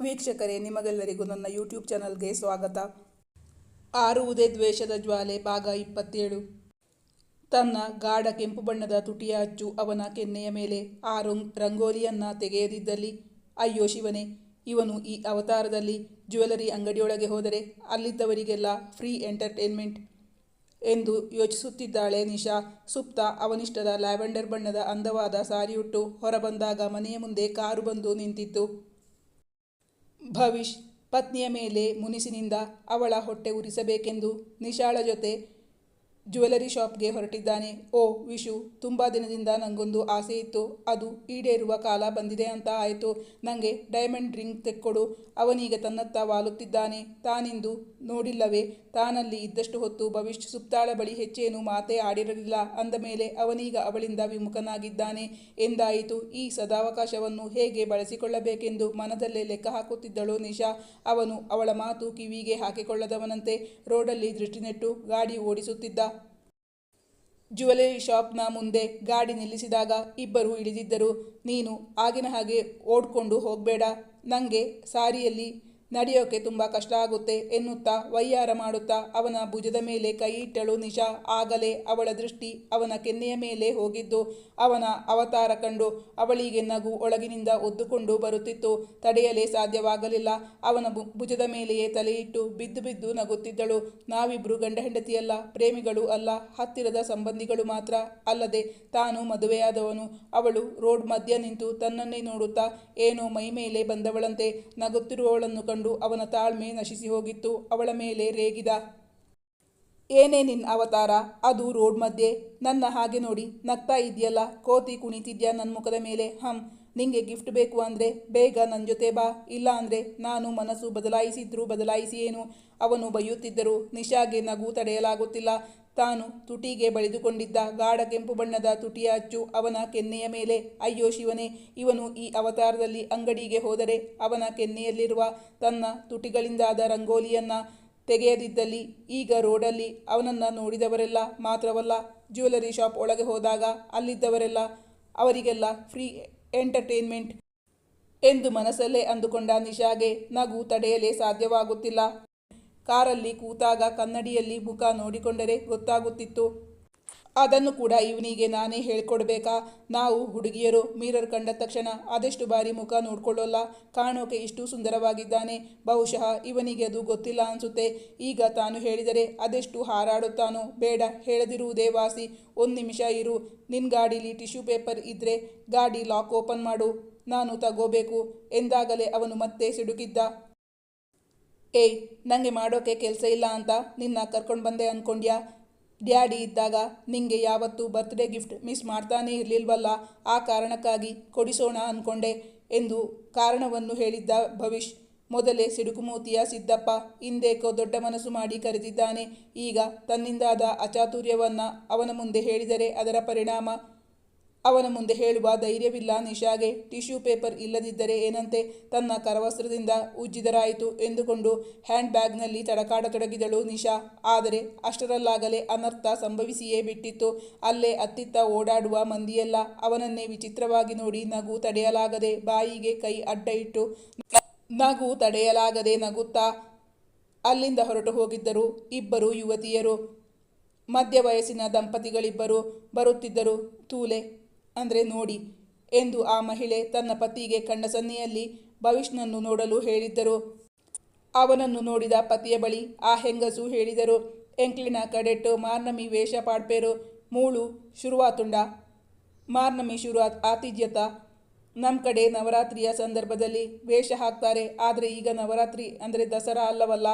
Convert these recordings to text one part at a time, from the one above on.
ವೀಕ್ಷಕರೇ, ನಿಮಗೆಲ್ಲರಿಗೂ ನನ್ನ ಯೂಟ್ಯೂಬ್ ಚಾನಲ್ಗೆ ಸ್ವಾಗತ. ಆರುವುದೇ ದ್ವೇಷದ ಜ್ವಾಲೆ, ಭಾಗ ಇಪ್ಪತ್ತೇಳು. ತನ್ನ ಗಾಢ ಕೆಂಪು ಬಣ್ಣದ ತುಟಿಯ ಅಚ್ಚು ಅವನ ಕೆನ್ನೆಯ ಮೇಲೆ ಆ ರಂಗ್ ರಂಗೋಲಿಯನ್ನ ತೆಗೆಯದಿದ್ದಲ್ಲಿ, ಅಯ್ಯೋ ಶಿವನೇ, ಇವನು ಈ ಅವತಾರದಲ್ಲಿ ಜ್ಯುವೆಲರಿ ಅಂಗಡಿಯೊಳಗೆ ಹೋದರೆ ಅಲ್ಲಿದ್ದವರಿಗೆಲ್ಲ ಫ್ರೀ ಎಂಟರ್ಟೈನ್ಮೆಂಟ್ ಎಂದು ಯೋಚಿಸುತ್ತಿದ್ದಾಳೆ ನಿಶಾ. ಸುಪ್ತ ಅವನಿಷ್ಟದ ಲ್ಯಾವೆಂಡರ್ ಬಣ್ಣದ ಅಂದವಾದ ಸಾರಿಯುಟ್ಟು ಹೊರಬಂದಾಗ ಮನೆಯ ಮುಂದೆ ಕಾರು ಬಂದು ನಿಂತಿತ್ತು. ಭವಿಷ್ ಪತ್ನಿಯ ಮೇಲೆ ಮುನಿಸಿನಿಂದ ಅವಳ ಹೊಟ್ಟೆ ಉರಿಸಬೇಕೆಂದು ನಿಶಾಳ ಜೊತೆ ಜ್ಯುವೆಲರಿ ಶಾಪ್ಗೆ ಹೊರಟಿದ್ದಾನೆ. ಓ, ವಿಶು, ತುಂಬ ದಿನದಿಂದ ನನಗೊಂದು ಆಸೆ ಇತ್ತು. ಅದು ಈಡೇರುವ ಕಾಲ ಬಂದಿದೆ ಅಂತ ಆಯಿತು. ನನಗೆ ಡೈಮಂಡ್ ರಿಂಗ್ ತೆಕ್ಕೊಡು. ಅವನೀಗ ತನ್ನತ್ತ ವಾಲುತ್ತಿದ್ದಾನೆ. ತಾನಿಂದು ನೋಡಿಲ್ಲವೇ? ತಾನಲ್ಲಿ ಇದ್ದಷ್ಟು ಹೊತ್ತು ಭವಿಷ್ಯ ಸುಪ್ತಾಳ ಬಳಿ ಹೆಚ್ಚೇನು ಮಾತೇ ಆಡಿರಲಿಲ್ಲ. ಅಂದ ಮೇಲೆ ಅವನೀಗ ಅವಳಿಂದ ವಿಮುಖನಾಗಿದ್ದಾನೆ. ಎಂದಾಯಿತು? ಈ ಸದಾವಕಾಶವನ್ನು ಹೇಗೆ ಬಳಸಿಕೊಳ್ಳಬೇಕೆಂದು ಮನದಲ್ಲೇ ಲೆಕ್ಕ ಹಾಕುತ್ತಿದ್ದಳು ನಿಶಾ. ಅವನು ಅವಳ ಮಾತು ಕಿವಿಗೆ ಹಾಕಿಕೊಳ್ಳದವನಂತೆ ರೋಡಲ್ಲಿ ದೃಷ್ಟಿನೆಟ್ಟು ಗಾಡಿ ಓಡಿಸುತ್ತಿದ್ದ. ಜ್ಯುವೆಲರಿ ಶಾಪ್ನ ಮುಂದೆ ಗಾಡಿ ನಿಲ್ಲಿಸಿದಾಗ ಇಬ್ಬರು ಇಳಿದಿದ್ದರು. ನೀನು ಆಗಿನ ಹಾಗೆ ಓಡ್ಕೊಂಡು ಹೋಗಬೇಡ. ನನಗೆ ಸಾರಿಯಲ್ಲಿ ನಡೆಯೋಕೆ ತುಂಬ ಕಷ್ಟ ಆಗುತ್ತೆ ಎನ್ನುತ್ತಾ ವೈಯಾರ ಮಾಡುತ್ತಾ ಅವನ ಭುಜದ ಮೇಲೆ ಕೈ ಇಟ್ಟಳು ನಿಶಾ. ಆಗಲೇ ಅವಳ ದೃಷ್ಟಿ ಅವನ ಕೆನ್ನೆಯ ಮೇಲೆ ಹೋಗಿದ್ದು. ಅವನ ಅವತಾರ ಕಂಡು ಅವಳಿಗೆ ನಗು ಒಳಗಿನಿಂದ ಒದ್ದುಕೊಂಡು ಬರುತ್ತಿತ್ತು. ತಡೆಯಲೇ ಸಾಧ್ಯವಾಗಲಿಲ್ಲ. ಅವನ ಭುಜದ ಮೇಲೆಯೇ ತಲೆಯಿಟ್ಟು ಬಿದ್ದು ಬಿದ್ದು ನಗುತ್ತಿದ್ದಳು. ನಾವಿಬ್ರು ಗಂಡ ಹೆಂಡತಿಯಲ್ಲ, ಪ್ರೇಮಿಗಳು ಅಲ್ಲ, ಹತ್ತಿರದ ಸಂಬಂಧಿಗಳು ಮಾತ್ರ ಅಲ್ಲದೆ ತಾನು ಮದುವೆಯಾದವನು. ಅವಳು ರೋಡ್ ಮಧ್ಯ ನಿಂತು ತನ್ನನ್ನೇ ನೋಡುತ್ತಾ ಏನೋ ಮೈ ಮೇಲೆ ಬಂದವಳಂತೆ ನಗುತ್ತಿರುವವಳನ್ನು ಕಂಡು ಅವನ ತಾಳ್ಮೆ ನಶಿಸಿ ಹೋಗಿತ್ತು, ಅವಳ ಮೇಲೆ ರೇಗಿದ. ಏನೇ ನಿನ್ನ ಅವತಾರ, ಅದು ರೋಡ್ ಮಧ್ಯೆ. ನನ್ನ ಹಾಗೆ ನೋಡಿ, ನಗ್ತಾ ಇದೆಯಲ್ಲ ಕೋತಿ ಕುಣಿತಿದ್ಯಾ ನನ್ನ ಮುಖದ ಮೇಲೆ? ಹಂ, ನಿಂಗೆ ಗಿಫ್ಟ್ ಬೇಕು ಅಂದರೆ ಬೇಗ ನನ್ನ ಜೊತೆ ಬಾ, ಇಲ್ಲ ಅಂದರೆ ನಾನು ಮನಸ್ಸು ಬದಲಾಯಿಸಿದ್ರು ಬದಲಾಯಿಸಿ ಏನು? ಅವನು ಬೈಯುತ್ತಿದ್ದರು, ನಿಶಾಗೆ ನಗು ತಡೆಯಲಾಗುತ್ತಿಲ್ಲ. ತಾನು ತುಟಿಗೆ ಬಳಿದುಕೊಂಡಿದ್ದ ಗಾಢ ಕೆಂಪು ಬಣ್ಣದ ತುಟಿಯ ಅಚ್ಚು ಅವನ ಕೆನ್ನೆಯ ಮೇಲೆ, ಅಯ್ಯೋ ಶಿವನೇ, ಇವನು ಈ ಅವತಾರದಲ್ಲಿ ಅಂಗಡಿಗೆ ಹೋದರೆ ಅವನ ಕೆನ್ನೆಯಲ್ಲಿರುವ ತನ್ನ ತುಟಿಗಳಿಂದಾದ ರಂಗೋಲಿಯನ್ನು ತೆಗೆಯದಿದ್ದಲ್ಲಿ, ಈಗ ರೋಡಲ್ಲಿ ಅವನನ್ನು ನೋಡಿದವರೆಲ್ಲ ಮಾತ್ರವಲ್ಲ, ಜ್ಯುವೆಲರಿ ಶಾಪ್ ಒಳಗೆ ಹೋದಾಗ ಅಲ್ಲಿದ್ದವರೆಲ್ಲ ಅವರಿಗೆಲ್ಲ ಫ್ರೀ ಎಂಟರ್ಟೈನ್ಮೆಂಟ್ ಎಂದು ಮನಸ್ಸಲ್ಲೇ ಅಂದುಕೊಂಡ ನಿಶಾಗೆ ನಗು ತಡೆಯಲೇ ಸಾಧ್ಯವಾಗುತ್ತಿಲ್ಲ. ಕಾರಲ್ಲಿ ಕೂತಾಗ ಕನ್ನಡಿಯಲ್ಲಿ ಮುಖ ನೋಡಿಕೊಂಡರೆ ಗೊತ್ತಾಗುತ್ತಿತ್ತು. ಅದನ್ನು ಕೂಡ ಇವನಿಗೆ ನಾನೇ ಹೇಳ್ಕೊಡ್ಬೇಕಾ? ನಾವು ಹುಡುಗಿಯರು, ಮಿರರ್ ಕಂಡ ತಕ್ಷಣ ಅದೆಷ್ಟು ಬಾರಿ ಮುಖ ನೋಡ್ಕೊಳ್ಳೋಲ್ಲ? ಕಾಣೋಕೆ ಇಷ್ಟು ಸುಂದರವಾಗಿದ್ದಾನೆ. ಬಹುಶಃ ಇವನಿಗೆ ಅದು ಗೊತ್ತಿಲ್ಲ ಅನಿಸುತ್ತೆ. ಈಗ ತಾನು ಹೇಳಿದರೆ ಅದೆಷ್ಟು ಹಾರಾಡುತ್ತಾನೋ? ಬೇಡ, ಹೇಳದಿರುವುದೇ ವಾಸಿ. ಒಂದು ನಿಮಿಷ ಇರು. ನಿನ್ನ ಗಾಡೀಲಿ ಟಿಶ್ಯೂ ಪೇಪರ್ ಇದ್ದರೆ ಗಾಡಿ ಲಾಕ್ ಓಪನ್ ಮಾಡು. ನಾನು ತಗೋಬೇಕು ಎಂದಾಗಲೇ ಅವನು ಮತ್ತೆ ಸಿಡುಕಿದ್ದ. ಏಯ್ ನನಗೆ ಮಾಡೋಕೆ ಕೆಲಸ ಇಲ್ಲ ಅಂತ ನಿನ್ನ ಕರ್ಕೊಂಡು ಬಂದೆ ಅಂದ್ಕೊಂಡ್ಯಾ ಡ್ಯಾಡಿ ಇದ್ದಾಗ ನಿಂಗೆ ಯಾವತ್ತೂ ಬರ್ತ್ಡೇ ಗಿಫ್ಟ್ ಮಿಸ್ ಮಾಡ್ತಾನೇ ಇರಲಿಲ್ವಲ್ಲ? ಆ ಕಾರಣಕ್ಕಾಗಿ ಕೊಡಿಸೋಣ ಅಂದ್ಕೊಂಡೆ ಎಂದು ಕಾರಣವನ್ನು ಹೇಳಿದ್ದ ಭವಿಷ್. ಮೊದಲೇ ಸಿಡುಕುಮೂತಿಯ ಸಿದ್ದಪ್ಪ ಹಿಂದೇಕೋ ದೊಡ್ಡ ಮನಸ್ಸು ಮಾಡಿ ಕರೆದಿದ್ದಾನೆ. ಈಗ ತನ್ನಿಂದಾದ ಅಚಾತುರ್ಯವನ್ನು ಅವನ ಮುಂದೆ ಹೇಳಿದರೆ ಅದರ ಪರಿಣಾಮ ಅವನ ಮುಂದೆ ಹೇಳುವ ಧೈರ್ಯವಿಲ್ಲ ನಿಶಾಗೆ. ಟಿಶ್ಯೂ ಪೇಪರ್ ಇಲ್ಲದಿದ್ದರೆ ಏನಂತೆ? ತನ್ನ ಕರವಸ್ತ್ರದಿಂದ ಉಜ್ಜಿದರಾಯಿತು ಎಂದುಕೊಂಡು ಹ್ಯಾಂಡ್ ಬ್ಯಾಗ್ನಲ್ಲಿ ತಡಕಾಡತೊಡಗಿದಳು ನಿಶಾ. ಆದರೆ ಅಷ್ಟರಲ್ಲಾಗಲೇ ಅನರ್ಥ ಸಂಭವಿಸಿಯೇ ಬಿಟ್ಟಿತ್ತು. ಅಲ್ಲೇ ಅತ್ತಿತ್ತ ಓಡಾಡುವ ಮಂದಿಯೆಲ್ಲ ಅವನನ್ನೇ ವಿಚಿತ್ರವಾಗಿ ನೋಡಿ ನಗು ತಡೆಯಲಾಗದೆ ಬಾಯಿಗೆ ಕೈ ಅಡ್ಡ ಇಟ್ಟು ನಗು ತಡೆಯಲಾಗದೆ ನಗುತ್ತಾ ಅಲ್ಲಿಂದ ಹೊರಟು ಹೋಗಿದ್ದರು ಇಬ್ಬರು ಯುವತಿಯರು. ಮಧ್ಯ ವಯಸ್ಸಿನ ದಂಪತಿಗಳಿಬ್ಬರು ಬರುತ್ತಿದ್ದರು. ತೂಲೆ ಅಂದರೆ ನೋಡಿ ಎಂದು ಆ ಮಹಿಳೆ ತನ್ನ ಪತಿಗೆ ಕಂಡ ಸನ್ನೆಯಲ್ಲಿ ಭವಿಷ್ನನ್ನು ನೋಡಲು ಹೇಳಿದ್ದರು. ಅವನನ್ನು ನೋಡಿದ ಪತಿಯ ಬಳಿ ಆ ಹೆಂಗಸು ಹೇಳಿದರು, ಎಂಕ್ಲಿನ ಕಡೆಟ್ಟು ಮಾರ್ನಮಿ ವೇಷ ಪಾಡ್ಪೇರು, ಮೂಳು ಶುರುವಾತುಂಡ. ಮಾರ್ನಮಿ ಶುರುವಾತ್ ಆತಿಥ್ಯತ. ನಮ್ಮ ಕಡೆ ನವರಾತ್ರಿಯ ಸಂದರ್ಭದಲ್ಲಿ ವೇಷ ಹಾಕ್ತಾರೆ, ಆದರೆ ಈಗ ನವರಾತ್ರಿ ಅಂದರೆ ದಸರಾ ಅಲ್ಲವಲ್ಲ.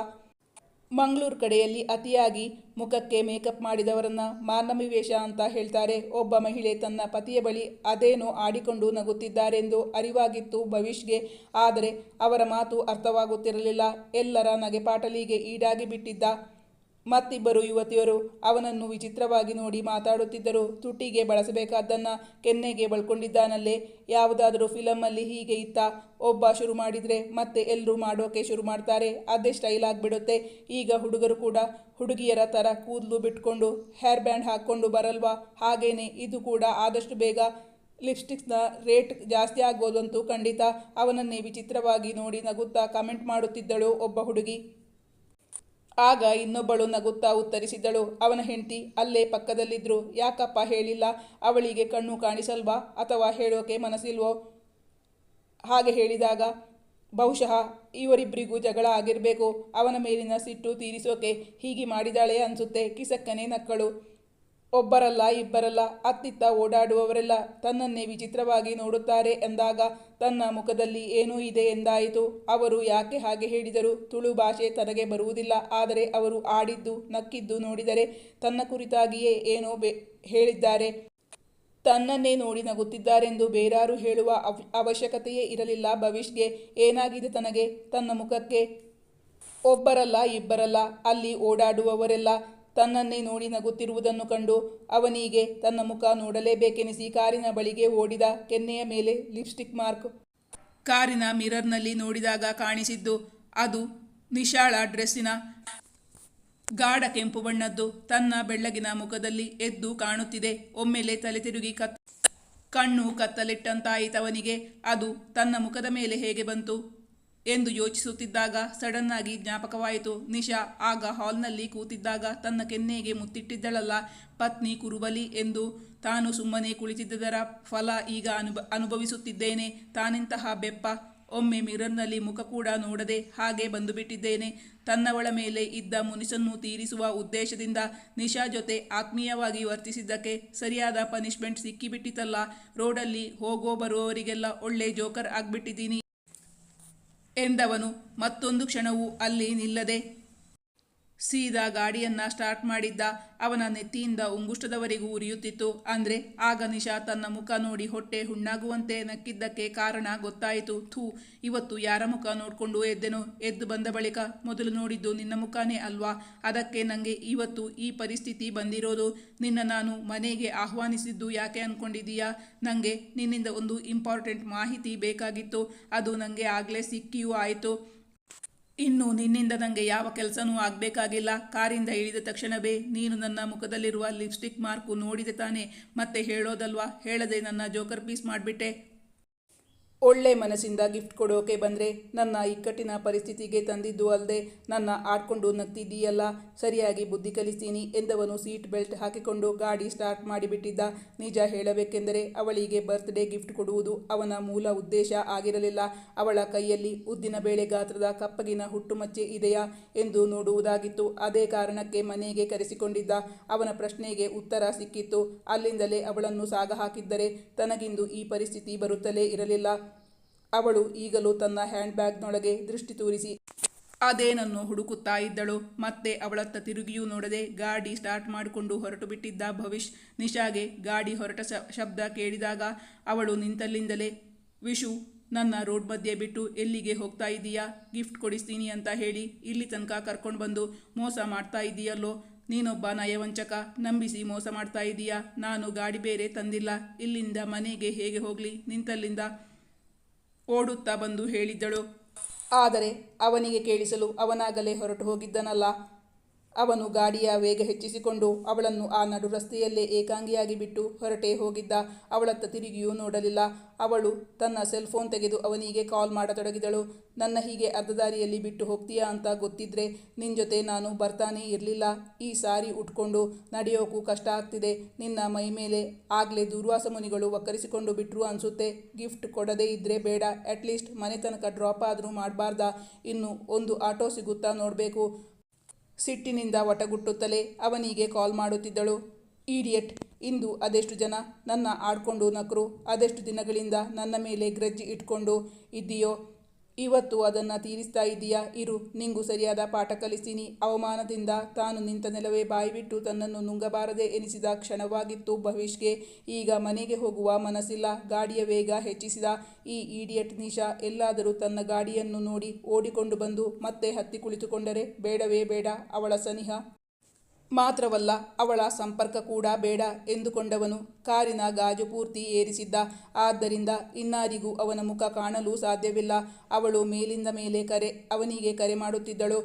ಮಂಗಳೂರು ಕಡೆಯಲ್ಲಿ ಅತಿಯಾಗಿ ಮುಖಕ್ಕೆ ಮೇಕಪ್ ಮಾಡಿದವರನ್ನ ಮಾನವಿ ವೇಷ ಅಂತ ಹೇಳ್ತಾರೆ. ಒಬ್ಬ ಮಹಿಳೆ ತನ್ನ ಪತಿಯ ಬಳಿ ಅದೇನೋ ಆಡಿಕೊಂಡು ನಗುತ್ತಿದ್ದಾರೆಂದು ಅರಿವಾಗಿತ್ತು ಭವಿಷ್ಗೆ. ಆದರೆ ಅವರ ಮಾತು ಅರ್ಥವಾಗುತ್ತಿರಲಿಲ್ಲ. ಎಲ್ಲರ ನಗೆಪಾಟಲಿಗೆ ಈಡಾಗಿ ಬಿಟ್ಟಿದ್ದ ಮತ್ತಿಬ್ಬರು ಯುವತಿಯರು ಅವನನ್ನು ವಿಚಿತ್ರವಾಗಿ ನೋಡಿ ಮಾತಾಡುತ್ತಿದ್ದರು. ತುಟಿಗೆ ಬಳಸಬೇಕಾದ್ದನ್ನು ಕೆನ್ನೆಗೆ ಬಳ್ಕೊಂಡಿದ್ದಾನಲ್ಲೇ. ಯಾವುದಾದರೂ ಫಿಲಮಲ್ಲಿ ಹೀಗೆ ಇತ್ತ ಒಬ್ಬ ಶುರು ಮಾಡಿದರೆ ಮತ್ತೆ ಎಲ್ಲರೂ ಮಾಡೋಕೆ ಶುರು ಮಾಡ್ತಾರೆ. ಅದೇ ಸ್ಟೈಲ್ ಆಗಿಬಿಡುತ್ತೆ. ಈಗ ಹುಡುಗರು ಕೂಡ ಹುಡುಗಿಯರ ಥರ ಕೂದಲು ಬಿಟ್ಕೊಂಡು, ಹೇರ್ ಬ್ಯಾಂಡ್ ಹಾಕ್ಕೊಂಡು ಬರಲ್ವಾ? ಹಾಗೇನೆ ಇದು ಕೂಡ ಆದಷ್ಟು ಬೇಗ ಲಿಪ್ಸ್ಟಿಕ್ಸ್ನ ರೇಟ್ ಜಾಸ್ತಿ ಆಗೋದಂತೂ ಖಂಡಿತ ಅವನನ್ನೇ ವಿಚಿತ್ರವಾಗಿ ನೋಡಿ ನಗುತ್ತಾ ಕಮೆಂಟ್ ಮಾಡುತ್ತಿದ್ದಳು ಒಬ್ಬ ಹುಡುಗಿ. ಆಗ ಇನ್ನೊಬ್ಬಳು ನಗುತ್ತಾ ಉತ್ತರಿಸಿದಳು, ಅವನ ಹೆಂಡತಿ ಅಲ್ಲೇ ಪಕ್ಕದಲ್ಲಿದ್ದರು ಯಾಕಪ್ಪ ಹೇಳಿಲ್ಲ? ಅವಳಿಗೆ ಕಣ್ಣು ಕಾಣಿಸಲ್ವಾ? ಅಥವಾ ಹೇಳೋಕೆ ಮನಸ್ಸಿಲ್ವೋ? ಹಾಗೆ ಹೇಳಿದಾಗ, ಬಹುಶಃ ಇವರಿಬ್ಬರಿಗೂ ಜಗಳ ಆಗಿರಬೇಕು. ಅವನ ಮೇಲಿನ ಸಿಟ್ಟು ತೀರಿಸೋಕೆ ಹೀಗೆ ಮಾಡಿದಾಳೆ ಅನ್ಸುತ್ತೆ. ಕಿಸಕ್ಕನೆ ನಕ್ಕಳು. ಒಬ್ಬರಲ್ಲ, ಇಬ್ಬರಲ್ಲ, ಅತ್ತಿತ್ತ ಓಡಾಡುವವರೆಲ್ಲ ತನ್ನನ್ನೇ ವಿಚಿತ್ರವಾಗಿ ನೋಡುತ್ತಾರೆ ಎಂದಾಗ ತನ್ನ ಮುಖದಲ್ಲಿ ಏನೂ ಇದೆ ಎಂದಾಯಿತು. ಅವರು ಯಾಕೆ ಹಾಗೆ ಹೇಳಿದರು? ತುಳು ಭಾಷೆ ತನಗೆ ಬರುವುದಿಲ್ಲ. ಆದರೆ ಅವರು ಆಡಿದ್ದು, ನಕ್ಕಿದ್ದು ನೋಡಿದರೆ ತನ್ನ ಕುರಿತಾಗಿಯೇ ಏನೋ ಬೆ, ಹೇಳಿದ್ದಾರೆ. ತನ್ನನ್ನೇ ನೋಡಿ ನಗುತ್ತಿದ್ದಾರೆಂದು ಬೇರಾರು ಹೇಳುವ ಅವ್- ಅವಶ್ಯಕತೆಯೇ ಇರಲಿಲ್ಲ. ಭವಿಷ್ಗೆ ಏನಾಗಿದೆ ತನಗೆ? ತನ್ನ ಮುಖಕ್ಕೆ ಒಬ್ಬರಲ್ಲ, ಇಬ್ಬರಲ್ಲ, ಅಲ್ಲಿ ಓಡಾಡುವವರೆಲ್ಲ ತನ್ನನ್ನೇ ನೋಡಿ ನಗುತ್ತಿರುವುದನ್ನು ಕಂಡು ಅವನಿಗೆ ತನ್ನ ಮುಖ ನೋಡಲೇಬೇಕೆನಿಸಿ ಕಾರಿನ ಬಳಿಗೆ ಓಡಿದ ಕೆನ್ನೆಯ ಮೇಲೆ ಲಿಪ್ಸ್ಟಿಕ್ ಮಾರ್ಕ್. ಕಾರಿನ ಮಿರರ್ನಲ್ಲಿ ನೋಡಿದಾಗ ಕಾಣಿಸಿದ್ದು ಅದು ನಿಶಾಳ ಡ್ರೆಸ್ಸಿನ ಗಾಢ ಕೆಂಪು ಬಣ್ಣದ್ದು. ತನ್ನ ಬೆಳ್ಳಗಿನ ಮುಖದಲ್ಲಿ ಎದ್ದು ಕಾಣುತ್ತಿದೆ. ಒಮ್ಮೆಲೆ ತಲೆ ತಿರುಗಿ ಕತ್, ಕಣ್ಣು ಕತ್ತಲಿಟ್ಟಂತಾಯಿತವನಿಗೆ. ಅದು ತನ್ನ ಮುಖದ ಮೇಲೆ ಹೇಗೆ ಬಂತು? ಎಂದು ಯೋಚಿಸುತ್ತಿದ್ದಾಗ ಸಡನ್ ಆಗಿ ಜ್ಞಾಪಕವಾಯಿತು. ನಿಶಾ ಆಗ ಹಾಲ್ನಲ್ಲಿ ಕೂತಿದ್ದಾಗ ತನ್ನ ಕೆನ್ನೆಗೆ ಮುತ್ತಿಟ್ಟಿದ್ದಳಲ್ಲ, ಪತ್ನಿ ಕುರುಬಲಿ ಎಂದು. ತಾನು ಸುಮ್ಮನೆ ಕುಳಿತಿದ್ದದರ ಫಲ ಈಗ ಅನುಭ, ಅನುಭವಿಸುತ್ತಿದ್ದೇನೆ. ತಾನಿಂತಹ ಬೆಪ್ಪ. ಒಮ್ಮೆ ಮಿರರ್ನಲ್ಲಿ ಮುಖ ಕೂಡ ನೋಡದೆ ಹಾಗೆ ಬಂದುಬಿಟ್ಟಿದ್ದೇನೆ. ತನ್ನವಳ ಮೇಲೆ ಇದ್ದ ಮುನಿಸನ್ನು ತೀರಿಸುವ ಉದ್ದೇಶದಿಂದ ನಿಶಾ ಜೊತೆ ಆತ್ಮೀಯವಾಗಿ ವರ್ತಿಸಿದ್ದಕ್ಕೆ ಸರಿಯಾದ ಪನಿಷ್ಮೆಂಟ್ ಸಿಕ್ಕಿಬಿಟ್ಟಿತಲ್ಲ. ರೋಡಲ್ಲಿ ಹೋಗೋ ಬರುವವರಿಗೆಲ್ಲ ಒಳ್ಳೆ ಜೋಕರ್ ಆಗ್ಬಿಟ್ಟಿದ್ದೀನಿ. ಎಂದವನು ಮತ್ತೊಂದು ಕ್ಷಣವೂ ಅಲ್ಲಿ ನಿಲ್ಲದೆ ಸೀದಾ ಗಾಡಿಯನ್ನ ಸ್ಟಾರ್ಟ್ ಮಾಡಿದ್ದ. ಅವನ ನೆತ್ತಿಯಿಂದ ಉಂಗುಷ್ಟದವರೆಗೂ ಉರಿಯುತ್ತಿತ್ತು. ಅಂದ್ರೆ ಆಗ ನಿಶಾ ತನ್ನ ಮುಖ ನೋಡಿ ಹೊಟ್ಟೆ ಹುಣ್ಣಾಗುವಂತೆ ನಕ್ಕಿದ್ದಕ್ಕೆ ಕಾರಣ ಗೊತ್ತಾಯಿತು. ಥೂ, ಇವತ್ತು ಯಾರ ಮುಖ ನೋಡಿಕೊಂಡು ಎದ್ದೆನೋ ಎದ್ದು ಬಂದ ಬಳಿಕ ಮೊದಲು ನೋಡಿದ್ದು ನಿನ್ನ ಮುಖನೇ ಅಲ್ವಾ? ಅದಕ್ಕೆ ನನಗೆ ಇವತ್ತು ಈ ಪರಿಸ್ಥಿತಿ ಬಂದಿರೋದು. ನಿನ್ನ ನಾನು ಮನೆಗೆ ಆಹ್ವಾನಿಸಿದ್ದು ಯಾಕೆ ಅನ್ಕೊಂಡಿದೀಯಾ ನನಗೆ ನಿನ್ನಿಂದ ಒಂದು ಇಂಪಾರ್ಟೆಂಟ್ ಮಾಹಿತಿ ಬೇಕಾಗಿತ್ತು. ಅದು ನನಗೆ ಆಗಲೇ ಸಿಕ್ಕಿಯೂ ಆಯಿತು. ಇನ್ನು ನಿನ್ನಿಂದ ನನಗೆ ಯಾವ ಕೆಲಸನೂ ಆಗಬೇಕಾಗಿಲ್ಲ. ಕಾರಿಂದ ಇಳಿದ ತಕ್ಷಣವೇ ನೀನು ನನ್ನ ಮುಖದಲ್ಲಿರುವ ಲಿಪ್ಸ್ಟಿಕ್ ಮಾರ್ಕು ನೋಡಿದೆ ತಾನೆ. ಮತ್ತೆ ಹೇಳೋದಲ್ವಾ? ಹೇಳದೆ ನನ್ನ ಜೋಕರ್ ಪೀಸ್ ಮಾಡಿಬಿಟ್ಟೆ. ಒಳ್ಳೆ ಮನಸ್ಸಿಂದ ಗಿಫ್ಟ್ ಕೊಡೋಕೆ ಬಂದರೆ ನನ್ನ ಇಕ್ಕಟ್ಟಿನ ಪರಿಸ್ಥಿತಿಗೆ ತಂದಿದ್ದು ಅಲ್ಲದೆ ನನ್ನ ಆಡ್ಕೊಂಡು ನಗ್ತಿದ್ದೀಯಲ್ಲ, ಸರಿಯಾಗಿ ಬುದ್ಧಿ ಕಲಿಸ್ತೀನಿ ಎಂದವನು ಸೀಟ್ ಬೆಲ್ಟ್ ಹಾಕಿಕೊಂಡು ಗಾಡಿ ಸ್ಟಾರ್ಟ್ ಮಾಡಿಬಿಟ್ಟಿದ್ದ. ನಿಜ ಹೇಳಬೇಕೆಂದರೆ ಅವಳಿಗೆ ಬರ್ತ್ಡೇ ಗಿಫ್ಟ್ ಕೊಡುವುದು ಅವನ ಮೂಲ ಉದ್ದೇಶ ಆಗಿರಲಿಲ್ಲ. ಅವಳ ಕೈಯಲ್ಲಿ ಉದ್ದಿನ ಬೇಳೆ ಗಾತ್ರದ ಕಪ್ಪಗಿನ ಹುಟ್ಟುಮಚ್ಚೆ ಇದೆಯಾ ಎಂದು ನೋಡುವುದಾಗಿತ್ತು. ಅದೇ ಕಾರಣಕ್ಕೆ ಮನೆಗೆ ಕರೆಸಿಕೊಂಡಿದ್ದ. ಅವನ ಪ್ರಶ್ನೆಗೆ ಉತ್ತರ ಸಿಕ್ಕಿತ್ತು. ಅಲ್ಲಿಂದಲೇ ಅವಳನ್ನು ಸಾಗ ಹಾಕಿದ್ದರೆ ತನಗಿಂದು ಈ ಪರಿಸ್ಥಿತಿ ಬರುತ್ತಲೇ ಇರಲಿಲ್ಲ. ಅವಳು ಈಗಲೂ ತನ್ನ ಹ್ಯಾಂಡ್ ಬ್ಯಾಗ್ನೊಳಗೆ ದೃಷ್ಟಿ ತೂರಿಸಿ ಅದೇನನ್ನು ಹುಡುಕುತ್ತಾ ಇದ್ದಳು. ಮತ್ತೆ ಅವಳತ್ತ ತಿರುಗಿಯೂ ನೋಡದೆ ಗಾಡಿ ಸ್ಟಾರ್ಟ್ ಮಾಡಿಕೊಂಡು ಹೊರಟು ಬಿಟ್ಟಿದ್ದ ಭವಿಷ್ ನಿಶಾಗೆ ಗಾಡಿ ಹೊರಟ ಶಬ್ದ ಕೇಳಿದಾಗ ಅವಳು ನಿಂತಲ್ಲಿಂದಲೇ, ವಿಶು, ನನ್ನ ರೋಡ್ ಮಧ್ಯೆ ಬಿಟ್ಟು ಎಲ್ಲಿಗೆ ಹೋಗ್ತಾ ಇದ್ದೀಯಾ? ಗಿಫ್ಟ್ ಕೊಡಿಸ್ತೀನಿ ಅಂತ ಹೇಳಿ ಇಲ್ಲಿ ತನಕ ಕರ್ಕೊಂಡು ಬಂದು ಮೋಸ ಮಾಡ್ತಾ ಇದ್ದೀಯಲ್ಲೋ? ನೀನೊಬ್ಬ ನಯವಂಚಕ, ನಂಬಿಸಿ ಮೋಸ ಮಾಡ್ತಾ ಇದ್ದೀಯಾ? ನಾನು ಗಾಡಿ ಬೇರೆ ತಂದಿಲ್ಲ. ಇಲ್ಲಿಂದ ಮನೆಗೆ ಹೇಗೆ ಹೋಗಲಿ? ನಿಂತಲ್ಲಿಂದ ಓಡುತ್ತಾ ಬಂದು ಹೇಳಿದ್ದಳು. ಆದರೆ ಅವನಿಗೆ ಕೇಳಿಸಲು ಅವನಾಗಲೇ ಹೊರಟು ಹೋಗಿದ್ದನಲ್ಲ. ಅವನು ಗಾಡಿಯ ವೇಗ ಹೆಚ್ಚಿಸಿಕೊಂಡು ಅವಳನ್ನು ಆ ನಡು ರಸ್ತೆಯಲ್ಲೇ ಏಕಾಂಗಿಯಾಗಿ ಬಿಟ್ಟು ಹೊರಟೇ ಹೋಗಿದ್ದ. ಅವಳತ್ತ ತಿರುಗಿಯೂ ನೋಡಲಿಲ್ಲ. ಅವಳು ತನ್ನ ಸೆಲ್ ಫೋನ್ ತೆಗೆದು ಅವನಿಗೆ ಕಾಲ್ ಮಾಡತೊಡಗಿದಳು. ನನ್ನ ಹೀಗೆ ಅರ್ಧ ದಾರಿಯಲ್ಲಿ ಬಿಟ್ಟು ಹೋಗ್ತೀಯಾ ಅಂತ ಗೊತ್ತಿದ್ರೆ ನಿನ್ನ ಜೊತೆ ನಾನು ಬರ್ತಾನೇ ಇರಲಿಲ್ಲ. ಈ ಸಾರಿ ಉಟ್ಕೊಂಡು ನಡೆಯೋಕ್ಕೂ ಕಷ್ಟ ಆಗ್ತಿದೆ. ನಿನ್ನ ಮೈ ಮೇಲೆ ಆಗಲೇ ದುರ್ವಾಸ ಮುನಿಗಳು ಒಕ್ಕರಿಸಿಕೊಂಡು ಬಿಟ್ರು ಅನಿಸುತ್ತೆ. ಗಿಫ್ಟ್ ಕೊಡದೇ ಇದ್ದರೆ ಬೇಡ. ಅಟ್ಲೀಸ್ಟ್ ಮನೆ ತನಕ ಡ್ರಾಪ್ ಆದರೂ ಮಾಡಬಾರ್ದಾ? ಇನ್ನು ಒಂದು ಆಟೋ ಸಿಗುತ್ತಾ ನೋಡಬೇಕು. ಸಿಟ್ಟಿನಿಂದ ವಟಗುಟ್ಟುತ್ತಲೇ ಅವನಿಗೆ ಕಾಲ್ ಮಾಡುತ್ತಿದ್ದಳು. ಈಡಿಯಟ್, ಇಂದು ಅದೆಷ್ಟು ಜನ? ನನ್ನ ಆಡ್ಕೊಂಡು ನಕರು, ಅದೆಷ್ಟು ದಿನಗಳಿಂದ ನನ್ನ ಮೇಲೆ ಗ್ರಜ್ಜಿ ಇಟ್ಕೊಂಡು ಇದ್ದೀಯೋ? ಇವತ್ತು ಅದನ್ನು ತೀರಿಸ್ತಾ ಇದ್ದೀಯಾ? ಇರು, ನಿಂಗೂ ಸರಿಯಾದ ಪಾಠ ಕಲಿಸ್ತೀನಿ. ಅವಮಾನದಿಂದ ತಾನು ನಿಂತ ನೆಲವೇ ಬಾಯಿಬಿಟ್ಟು ತನ್ನನ್ನು ನುಂಗಬಾರದೆ ಎನಿಸಿದ ಕ್ಷಣವಾಗಿತ್ತು ಭವಿಷ್ಗೆ. ಈಗ ಮನೆಗೆ ಹೋಗುವ ಮನಸ್ಸಿಲ್ಲ, ಗಾಡಿಯ ವೇಗ ಹೆಚ್ಚಿಸಿದ. ಈ ಈಡಿಯಟ್ ನಿಶಾ ಎಲ್ಲಾದರೂ ತನ್ನ ಗಾಡಿಯನ್ನು ನೋಡಿ ಓಡಿಕೊಂಡು ಬಂದು ಮತ್ತೆ ಹತ್ತಿ ಕುಳಿತುಕೊಂಡರೆ ಬೇಡವೇ ಬೇಡ ಅವಳ ಸನಿಹ. ಮಾತ್ರವಲ್ಲ, ಅವಳ ಸಂಪರ್ಕ ಕೂಡ ಬೇಡ ಎಂದುಕೊಂಡವನು. ಕಾರಿನ ಗಾಜು ಪೂರ್ತಿ ಏರಿಸಿದ್ದ. ಆದ್ದರಿಂದ ಇನ್ನಾರಿಗೂ ಅವನ ಮುಖ ಕಾಣಲು ಸಾಧ್ಯವಿಲ್ಲ. ಅವಳು ಮೇಲಿಂದ ಮೇಲೆ ಕರೆ, ಅವನಿಗೆ ಕರೆ ಮಾಡುತ್ತಿದ್ದಳು.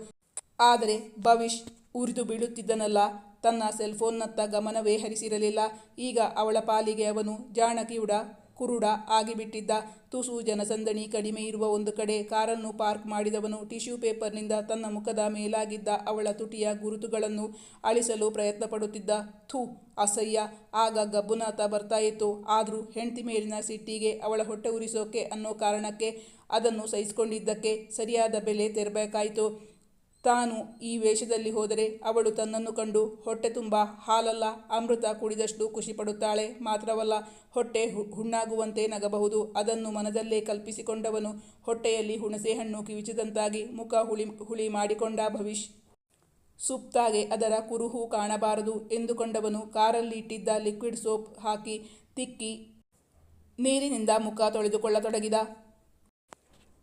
ಆದರೆ ಭವಿಷ್ ಉರಿದು ಬೀಳುತ್ತಿದ್ದನಲ್ಲ. ತನ್ನ ಸೆಲ್ಫೋನ್ನತ್ತ ಗಮನವೇ ಹರಿಸಿರಲಿಲ್ಲ ಈಗ ಅವಳ ಪಾಲಿಗೆ ಅವನು ಜಾಣ ಕಿವುಡ ಕುರುಡ ಆಗಿಬಿಟ್ಟಿದ್ದ. ತುಸು ಜನಸಂದಣಿ ಕಡಿಮೆ ಇರುವ ಒಂದು ಕಡೆ ಕಾರನ್ನು ಪಾರ್ಕ್ ಮಾಡಿದವನು ಟಿಶ್ಯೂ ಪೇಪರ್ನಿಂದ ತನ್ನ ಮುಖದ ಮೇಲಾಗಿದ್ದ ಅವಳ ತುಟಿಯ ಗುರುತುಗಳನ್ನು ಅಳಿಸಲು ಪ್ರಯತ್ನ ಪಡುತ್ತಿದ್ದ ಥೂ, ಅಸಹ್ಯ. ಆಗ ಗಬ್ಬುನಾಥ ಬರ್ತಾ ಇತ್ತು. ಆದರೂ ಹೆಂಡತಿ ಮೇಲಿನ ಸಿಟ್ಟಿಗೆ ಅವಳ ಹೊಟ್ಟೆ ಉರಿಸೋಕೆ ಅನ್ನೋ ಕಾರಣಕ್ಕೆ ಅದನ್ನು ಸಹಿಸಿಕೊಂಡಿದ್ದಕ್ಕೆ ಸರಿಯಾದ ಬೆಲೆ ತೆರಬೇಕಾಯಿತು. ತಾನು ಈ ವೇಷದಲ್ಲಿ ಹೋದರೆ ಅವಳು ತನ್ನನ್ನು ಕಂಡು ಹೊಟ್ಟೆ ತುಂಬ ಹಾಲಲ್ಲ, ಅಮೃತ ಕುಡಿದಷ್ಟು ಖುಷಿಪಡುತ್ತಾಳೆ ಮಾತ್ರವಲ್ಲ, ಹೊಟ್ಟೆ ಹುಣ್ಣಾಗುವಂತೆ ನಗಬಹುದು. ಅದನ್ನು ಮನದಲ್ಲೇ ಕಲ್ಪಿಸಿಕೊಂಡವನು ಹೊಟ್ಟೆಯಲ್ಲಿ ಹುಣಸೆಹಣ್ಣು ಕಿವಿಚಿದಂತಾಗಿ ಮುಖ ಹುಳಿ ಹುಳಿ ಮಾಡಿಕೊಂಡ ಭವಿಷ್. ಸುಪ್ತಾಗೆ ಅದರ ಕುರುಹು ಕಾಣಬಾರದು ಎಂದುಕೊಂಡವನು ಕಾರಲ್ಲಿ ಇಟ್ಟಿದ್ದ ಲಿಕ್ವಿಡ್ ಸೋಪ್ ಹಾಕಿ ತಿಕ್ಕಿ ನೀರಿನಿಂದ ಮುಖ ತೊಳೆದುಕೊಳ್ಳತೊಡಗಿದ.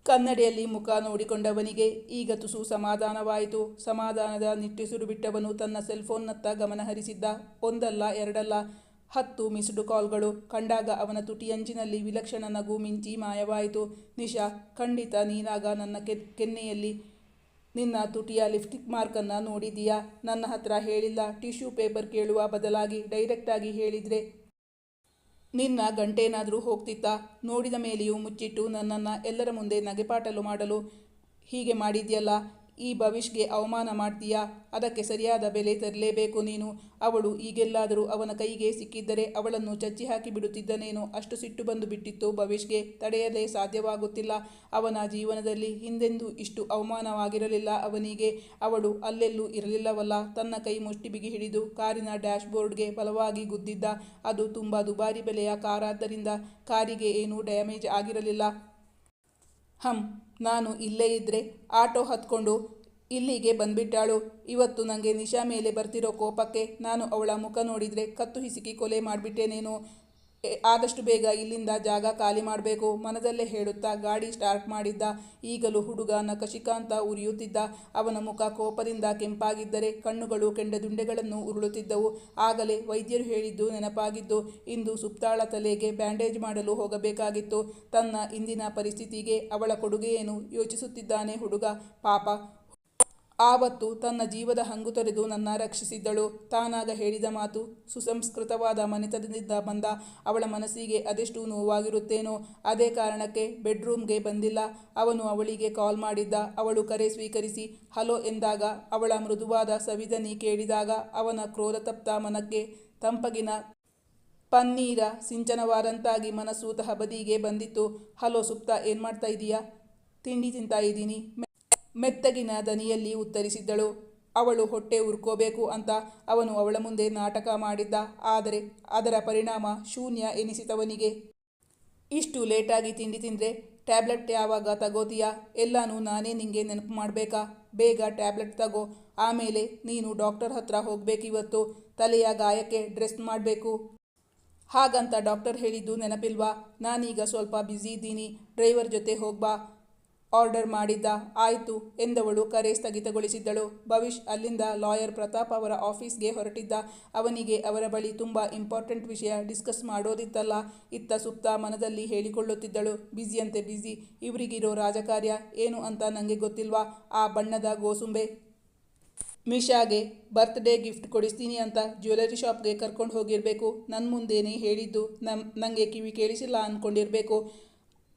ಕನ್ನಡಿಯಲ್ಲಿ ಮುಖ ನೋಡಿಕೊಂಡವನಿಗೆ ಈಗ ತುಸು ಸಮಾಧಾನವಾಯಿತು. ಸಮಾಧಾನದ ನಿಟ್ಟುಸಿರು ಬಿಟ್ಟವನು ತನ್ನ ಸೆಲ್ಫೋನ್ನತ್ತ ಗಮನ ಹರಿಸಿದ್ದ. ಒಂದಲ್ಲ, ಎರಡಲ್ಲ, ಹತ್ತು ಮಿಸ್ಡ್ ಕಾಲ್ಗಳು. ಕಂಡಾಗ ಅವನ ತುಟಿಯಂಚಿನಲ್ಲಿ ವಿಲಕ್ಷಣ ನಗು ಮಿಂಚಿ ಮಾಯವಾಯಿತು. ನಿಶಾ, ಖಂಡಿತ ನೀನಾಗ ನನ್ನ ಕೆನ್ನೆಯಲ್ಲಿ ನಿನ್ನ ತುಟಿಯ ಲಿಪ್ಸ್ಟಿಕ್ ಮಾರ್ಕನ್ನು ನೋಡಿದೀಯಾ ನನ್ನ ಹತ್ರ ಹೇಳಿಲ್ಲ. ಟಿಶ್ಯೂ ಪೇಪರ್ ಕೇಳುವ ಬದಲಾಗಿ ಡೈರೆಕ್ಟಾಗಿ ಹೇಳಿದರೆ ನಿನ್ನ ಗಂಟೇನಾದರೂ ಹೋಗ್ತಿತ್ತಾ? ನೋಡಿದ ಮೇಲೆಯೂ ಮುಚ್ಚಿಟ್ಟು ನನ್ನನ್ನು ಎಲ್ಲರ ಮುಂದೆ ನಗೆಪಾಟಲು ಮಾಡಲು ಹೀಗೆ ಮಾಡಿದ್ಯಲ್ಲ? ಈ ಭವಿಷ್ಗೆ ಅವಮಾನ ಮಾಡ್ತೀಯಾ? ಅದಕ್ಕೆ ಸರಿಯಾದ ಬೆಲೆ ತರಲೇಬೇಕು ನೀನು. ಅವಳು ಈಗೆಲ್ಲಾದರೂ ಅವನ ಕೈಗೆ ಸಿಕ್ಕಿದ್ದರೆ ಅವಳನ್ನು ಚಚ್ಚಿ ಹಾಕಿ ಬಿಡುತ್ತಿದ್ದನೇನೋ ಅಷ್ಟು ಸಿಟ್ಟು ಬಂದು ಬಿಟ್ಟಿತ್ತು ಭವಿಷ್ಗೆ. ತಡೆಯಲೇ ಸಾಧ್ಯವಾಗುತ್ತಿಲ್ಲ. ಅವನ ಜೀವನದಲ್ಲಿ ಹಿಂದೆಂದೂ ಇಷ್ಟು ಅವಮಾನವಾಗಿರಲಿಲ್ಲ ಅವನಿಗೆ. ಅವಳು ಅಲ್ಲೆಲ್ಲೂ ಇರಲಿಲ್ಲವಲ್ಲ. ತನ್ನ ಕೈ ಮುಷ್ಟಿ ಬಿಗಿ ಹಿಡಿದು ಕಾರಿನ ಡ್ಯಾಶ್ ಬೋರ್ಡ್ಗೆ ಬಲವಾಗಿ ಗುದ್ದಿದ್ದ. ಅದು ತುಂಬ ದುಬಾರಿ ಬೆಲೆಯ ಕಾರಾದ್ದರಿಂದ ಕಾರಿಗೆ ಏನೂ ಡ್ಯಾಮೇಜ್ ಆಗಿರಲಿಲ್ಲ. ಹಂ. ನಾನು ಇಲ್ಲೇ ಇದ್ದರೆ ಆಟೋ ಹತ್ಕೊಂಡು ಇಲ್ಲಿಗೆ ಬಂದ್ಬಿಟ್ಟಾಳು. ಇವತ್ತು ನನಗೆ ನಿಶಾ ಮೇಲೆ ಬರ್ತಿರೋ ಕೋಪಕ್ಕೆ ನಾನು ಅವಳ ಮುಖ ನೋಡಿದರೆ ಕತ್ತು ಹಿಸುಕಿ ಕೊಲೆ ಮಾಡಿಬಿಟ್ಟೇನೇನೋ. ಆದಷ್ಟು ಬೇಗ ಇಲ್ಲಿಂದ ಜಾಗ ಖಾಲಿ ಮಾಡಬೇಕು, ಮನದಲ್ಲೇ ಹೇಳುತ್ತಾ ಗಾಡಿ ಸ್ಟಾರ್ಟ್ ಮಾಡಿದ್ದ. ಈಗಲೂ ಹುಡುಗ ನಕಶಿಕಾಂತ ಉರಿಯುತ್ತಿದ್ದ. ಅವನ ಮುಖ ಕೋಪದಿಂದ ಕೆಂಪಾಗಿದ್ದರೆ ಕಣ್ಣುಗಳು ಕೆಂಡದುಂಡೆಗಳನ್ನು ಉರುಳುತ್ತಿದ್ದವು. ಆಗಲೇ ವೈದ್ಯರು ಹೇಳಿದ್ದು ನೆನಪಾಗಿದ್ದು ಇಂದು ಸುಪ್ತಾಳ ತಲೆಗೆ ಬ್ಯಾಂಡೇಜ್ ಮಾಡಲು ಹೋಗಬೇಕಾಗಿತ್ತು. ತನ್ನ ಇಂದಿನ ಪರಿಸ್ಥಿತಿಗೆ ಅವಳ ಕೊಡುಗೆಯೇನು ಯೋಚಿಸುತ್ತಿದ್ದಾನೆ ಹುಡುಗ. ಪಾಪ ಆವತ್ತು ತನ್ನ ಜೀವದ ಹಂಗು ತೊರೆದು ನನ್ನ ರಕ್ಷಿಸಿದ್ದಳು. ತಾನಾಗ ಹೇಳಿದ ಮಾತು ಸುಸಂಸ್ಕೃತವಾದ ಮನೆತನದಿಂದ ಬಂದ ಅವಳ ಮನಸ್ಸಿಗೆ ಅದೆಷ್ಟು ನೋವಾಗಿರುತ್ತೇನೋ ಅದೇ ಕಾರಣಕ್ಕೆ ಬೆಡ್ರೂಮ್ಗೆ ಬಂದಿಲ್ಲ. ಅವನು ಅವಳಿಗೆ ಕಾಲ್ ಮಾಡಿದ್ದ. ಅವಳು ಕರೆ ಸ್ವೀಕರಿಸಿ, ಹಲೋ ಎಂದಾಗ ಅವಳ ಮೃದುವಾದ ಸವಿದನಿ ಕೇಳಿದಾಗ ಅವನ ಕ್ರೋಧತಪ್ತ ಮನಕ್ಕೆ ತಂಪಗಿನ ಪನ್ನೀರ ಸಿಂಚನವಾದಂತಾಗಿ ಮನಸ್ಸು ತಹಬದಿಗೆ ಬಂದಿತ್ತು. ಹಲೋ ಸುಪ್ತ, ಏನು ಮಾಡ್ತಾ ಇದೀಯಾ? ತಿಂಡಿ ತಿಂತಾ ಇದ್ದೀನಿ. ಮೆತ್ತಗಿನ ದನಿಯಲ್ಲಿ ಉತ್ತರಿಸಿದ್ದಳು. ಅವಳು ಹೊಟ್ಟೆ ಉರ್ಕೋಬೇಕು ಅಂತ ಅವನು ಅವಳ ಮುಂದೆ ನಾಟಕ ಮಾಡಿದ್ದ. ಆದರೆ ಅದರ ಪರಿಣಾಮ ಶೂನ್ಯ ಎನಿಸಿತವನಿಗೆ ಇಷ್ಟು ಲೇಟಾಗಿ ತಿಂಡಿ ತಿಂದರೆ ಟ್ಯಾಬ್ಲೆಟ್ ಯಾವಾಗ ತಗೋತೀಯಾ? ಎಲ್ಲನೂ ನಾನೇ ನಿಂಗೆ ನೆನಪು ಮಾಡಬೇಕಾ? ಬೇಗ ಟ್ಯಾಬ್ಲೆಟ್ ತಗೋ. ಆಮೇಲೆ ನೀನು ಡಾಕ್ಟರ್ ಹತ್ರ ಹೋಗಬೇಕಿವತ್ತು. ತಲೆಯ ಗಾಯಕ್ಕೆ ಡ್ರೆಸ್ ಮಾಡಬೇಕು. ಹಾಗಂತ ಡಾಕ್ಟರ್ ಹೇಳಿದ್ದು ನೆನಪಿಲ್ವಾ? ನಾನೀಗ ಸ್ವಲ್ಪ ಬ್ಯುಸಿ ಇದ್ದೀನಿ. ಡ್ರೈವರ್ ಜೊತೆ ಹೋಗ್ಬಾ. ಆರ್ಡರ್ ಮಾಡಿದ್ದ, ಆಯಿತು ಎಂದವಳು ಕರೆ ಸ್ಥಗಿತಗೊಳಿಸಿದ್ದಳು. ಭವಿಷ್ ಅಲ್ಲಿಂದ ಲಾಯರ್ ಪ್ರತಾಪ್ ಅವರ ಆಫೀಸ್ಗೆ ಹೊರಟಿದ್ದ. ಅವನಿಗೆ ಅವರ ಬಳಿ ತುಂಬ ಇಂಪಾರ್ಟೆಂಟ್ ವಿಷಯ ಡಿಸ್ಕಸ್ ಮಾಡೋದಿತ್ತಲ್ಲ. ಇತ್ತ ಸುಪ್ತ ಮನದಲ್ಲಿ ಹೇಳಿಕೊಳ್ಳುತ್ತಿದ್ದಳು. ಬ್ಯುಸಿಯಂತೆ ಬ್ಯುಸಿ, ಇವರಿಗಿರೋ ರಾಜಕಾರ್ಯ ಏನು ಅಂತ ನನಗೆ ಗೊತ್ತಿಲ್ವಾ? ಆ ಬಣ್ಣದ ಗೋಸುಂಬೆ ಮಿಶಾಗೆ ಬರ್ತ್ಡೇ ಗಿಫ್ಟ್ ಕೊಡಿಸ್ತೀನಿ ಅಂತ ಜ್ಯುವೆಲರಿ ಶಾಪ್ಗೆ ಕರ್ಕೊಂಡು ಹೋಗಿರಬೇಕು. ನನ್ನ ಮುಂದೇನೆ ಹೇಳಿದ್ದು ನಮ್ ನನಗೆ ಕಿವಿ ಕೇಳಿಸಿಲ್ಲ ಅಂದ್ಕೊಂಡಿರಬೇಕು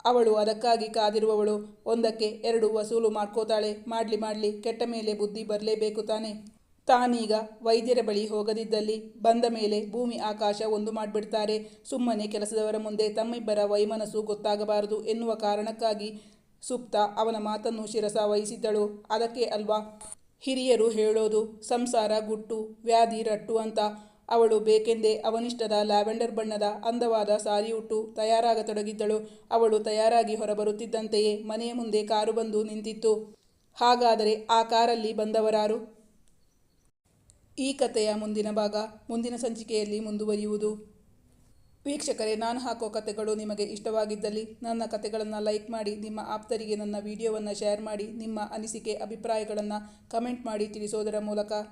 ಅವಳು ಅದಕ್ಕಾಗಿ ಕಾದಿರುವವಳು, ಒಂದಕ್ಕೆ ಎರಡು ವಸೂಲು ಮಾಡ್ಕೋತಾಳೆ, ಮಾಡಲಿ ಮಾಡಲಿ ಕೆಟ್ಟ ಮೇಲೆ ಬುದ್ಧಿ ಬರಲೇಬೇಕು ತಾನೆ. ತಾನೀಗ ವೈದ್ಯರ ಬಳಿ ಹೋಗದಿದ್ದಲ್ಲಿ ಬಂದ ಮೇಲೆ ಭೂಮಿ ಆಕಾಶ ಒಂದು ಮಾಡಿಬಿಡ್ತಾರೆ. ಸುಮ್ಮನೆ ಕೆಲಸದವರ ಮುಂದೆ ತಮ್ಮಿಬ್ಬರ ವೈಮನಸ್ಸು ಗೊತ್ತಾಗಬಾರದು ಎನ್ನುವ ಕಾರಣಕ್ಕಾಗಿ ಸುಪ್ತ ಅವನ ಮಾತನ್ನು ಶಿರಸ ವಹಿಸಿದ್ದಳು. ಅದಕ್ಕೆ ಅಲ್ವಾ? ಹಿರಿಯರು ಹೇಳೋದು, ಸಂಸಾರ ಗುಟ್ಟು, ವ್ಯಾಧಿ ರಟ್ಟು ಅಂತ. ಅವಳು ಬೇಕೆಂದೇ ಅವನಿಷ್ಟದ ಲ್ಯಾವೆಂಡರ್ ಬಣ್ಣದ ಅಂದವಾದ ಸಾರಿ ಉಟ್ಟು ತಯಾರಾಗತೊಡಗಿದ್ದಳು. ಅವಳು ತಯಾರಾಗಿ ಹೊರಬರುತ್ತಿದ್ದಂತೆಯೇ ಮನೆಯ ಮುಂದೆ ಕಾರು ಬಂದು ನಿಂತಿತ್ತು. ಹಾಗಾದರೆ ಆ ಕಾರಲ್ಲಿ ಬಂದವರಾರು? ಈ ಕಥೆಯ ಮುಂದಿನ ಭಾಗ ಮುಂದಿನ ಸಂಚಿಕೆಯಲ್ಲಿ ಮುಂದುವರಿಯುವುದು. ವೀಕ್ಷಕರೇ, ನಾನು ಹಾಕೋ ಕಥೆಗಳು ನಿಮಗೆ ಇಷ್ಟವಾಗಿದ್ದಲ್ಲಿ ನನ್ನ ಕಥೆಗಳನ್ನು ಲೈಕ್ ಮಾಡಿ, ನಿಮ್ಮ ಆಪ್ತರಿಗೆ ನನ್ನ ವಿಡಿಯೋವನ್ನು ಶೇರ್ ಮಾಡಿ, ನಿಮ್ಮ ಅನಿಸಿಕೆ, ಅಭಿಪ್ರಾಯಗಳನ್ನು ಕಮೆಂಟ್ ಮಾಡಿ ತಿಳಿಸೋದರ ಮೂಲಕ.